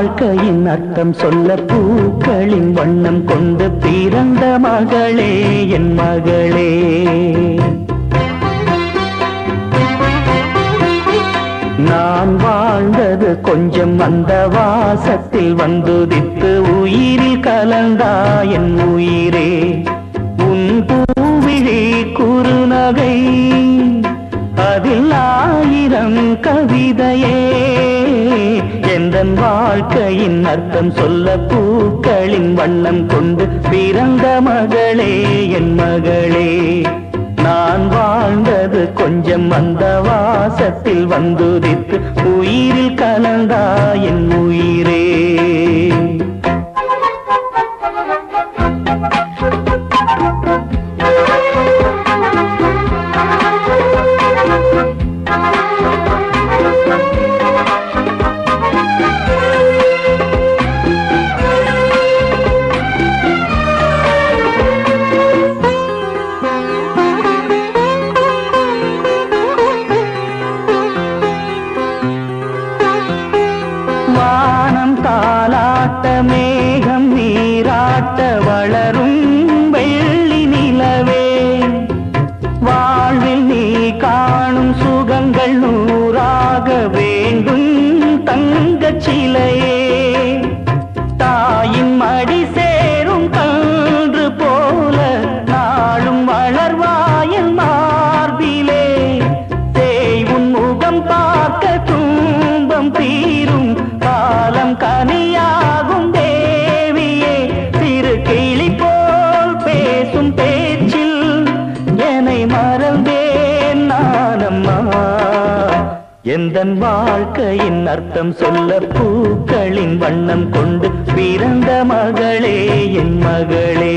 வாழ்க்கையின் அர்த்தம் சொல்ல பூக்களின் வண்ணம் கொண்டு பிறந்த மகளே என் மகளே. நான் வாழ்ந்தது கொஞ்சம் அந்த வாசத்தில் வந்துதித்து வாழ்க்கையின் அர்த்தம் சொல்ல பூக்களின் வண்ணம் கொண்டு பிறந்த மகளே என் மகளே. நான் வாழ்ந்தது கொஞ்சம் அந்த வாசத்தில் வந்துதித்து உயிரில் கலந்தா என் எந்தன் வாழ்க்கையின் அர்த்தம் சொல்ல பூக்களின் வண்ணம் கொண்டு பிறந்த மகளே என் மகளே